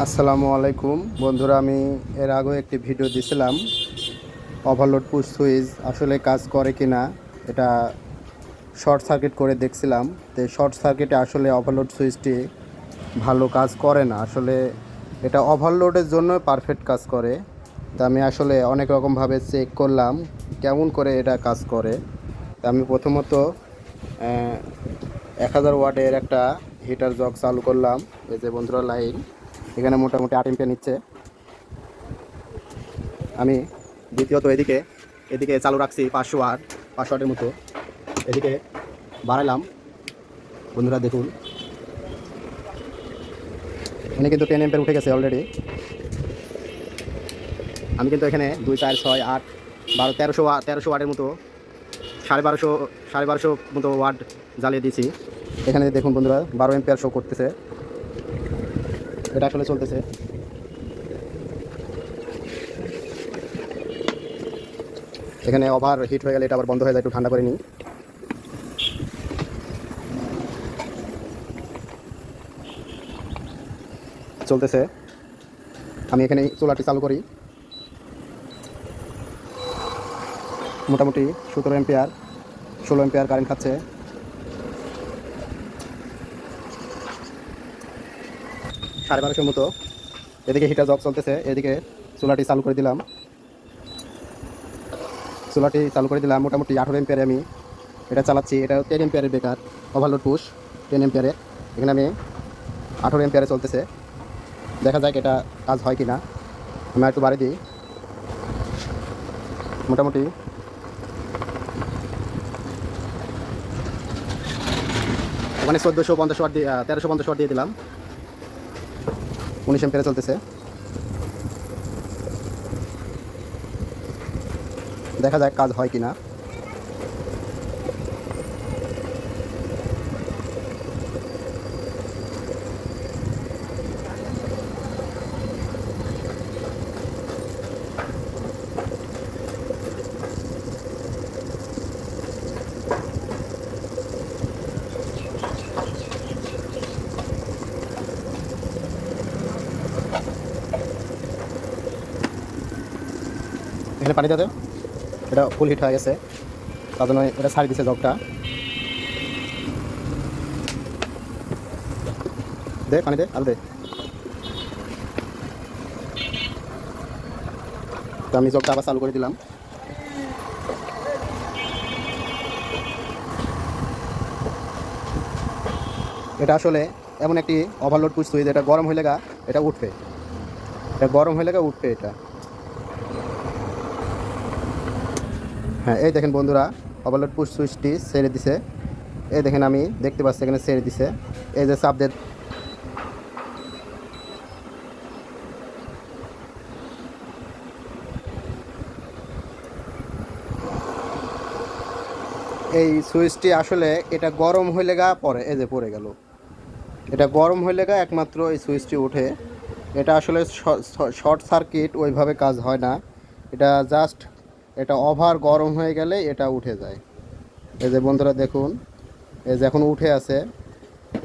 আসসালামু আলাইকুম। বন্ধুরা, আমি এর আগেও একটি ভিডিও দিছিলাম। ওভারলোড পুশ সুইচ আসলে কাজ করে কি না এটা শর্ট সার্কিট করে দেখছিলাম। তো শর্ট সার্কিটে আসলে ওভারলোড সুইচটি ভালো কাজ করে না। আসলে এটা ওভারলোডের জন্য পারফেক্ট কাজ করে। তা আমি আসলে অনেক রকমভাবে চেক করলাম, কেমন করে এটা কাজ করে। তা আমি প্রথমত এক হাজার ওয়াটের একটা হিটার জগ চালু করলাম। এই যে বন্ধুরা, লাইন। এখানে মোটামুটি আট এম্পিয়ার নিচ্ছে। আমি দ্বিতীয়ত এদিকে এদিকে চালু রাখছি পাঁচশো আট পাঁচশো আটের মতো। এদিকে বাড়াইলাম। বন্ধুরা দেখুন। এখানে কিন্তু টেন এম্পিয়ার উঠে গেছে অলরেডি আমি কিন্তু এখানে দুই, চার, ছয়, আট, বারো, তেরোশো তেরোশো ওয়ার্ডের মতো, সাড়ে বারোশো সাড়ে বারোশো মতো ওয়ার্ড জ্বালিয়ে দিয়েছি। এখানে দেখুন বন্ধুরা, বারো এম্পিয়ার শো করতেছে। এটা আসলে চলতেছে। এখানে ওভার হিট হয়ে গেলে এটা আবার বন্ধ হয়ে যায়, একটু ঠান্ডা করে নিই। চলতেছে। আমি এখানে চুলাটি চালু করি। মোটামুটি সতেরো এম্পিয়ার ষোলো এম্পিয়ার কারেন্ট খাচ্ছে। সাড়ে বারোশোর মতো। এদিকে হিটার জগ চলতেছে, এদিকে চুলাটি চালু করে দিলাম। চুলাটি চালু করে দিলাম, মোটামুটি আঠেরো এম্পিয়ারে আমি। এটা চালাচ্ছি, এটা টেন এম্পিয়ারের বেকার ওভারলোড পুশ টেন এম্পিয়ারের এখানে আমি আঠেরো এম্পিয়ারে চলতেছে। দেখা যাক এটা কাজ হয় কি না আমি একটু বাড়ি দিই। মোটামুটি। ওখানে চোদ্দোশো, পঞ্চাশ ওয়াট দিয়ে তেরোশো, পঞ্চাশ ওয়াট দিয়ে দিলাম। উনিশ এম্পিয়ারে চলতেছে। দেখা যাক কাজ হয় কি না এখানে পানি দাও এটা ফুল হিট হয়ে গেছে। তার জন্য এটা ছাড়ি দিছে জগটা। দে, পানি দে আলু দে। তো আমি জগটা আবার চালু করে দিলাম। এটা আসলে এমন একটি ওভারলোড পুষ সুইচ এটা গরম হইলে গা, এটা উঠবে। এটা গরম হয়ে গা, উঠবে এটা। হ্যাঁ এই দেখেন বন্ধুরা ওভারলোড পুশ সুইচটি ছেড়ে দিছে। এই দেখেন আমি দেখতে পাচ্ছি এখানে ছেড়ে দিছে। এই যে চাপ এই সুইচটি আসলে এটা গরম হইলে গা পরে, এই যে পড়ে গেল। এটা গরম হইলে গা একমাত্র এই সুইচটি ওঠে। এটা আসলে শর্ট সার্কিট ওইভাবে কাজ হয় না। এটা জাস্ট এটা ওভার গরম হয়ে গেলে এটা উঠে যায়। এই যে বন্ধুরা দেখুন, এই যে এখন উঠে আছে,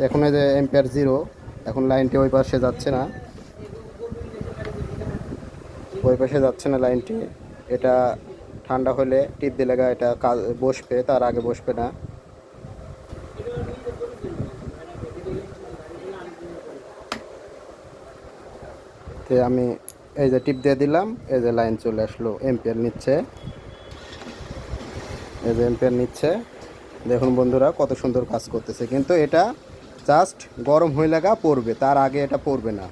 এখন এই যে এম্পিয়ার জিরো, এখন লাইনটি ওই পাশে যাচ্ছে না। ওই পাশে যাচ্ছে না লাইনটি, এটা ঠান্ডা হলে টিপ দিলে গা এটা বসবে, তার আগে বসবে না। তে আমি এই যে টিপ দিয়ে দিলাম, এই যে লাইন চলে আসলো এম্পিয়ার নিচ্ছে। এই যে এম্পিয়ার নিচ্ছে। দেখুন বন্ধুরা, কত সুন্দর কাজ করতেছে। কিন্তু এটা জাস্ট গরম হয়ে লাগা পড়বে তার আগে এটা পড়বে না।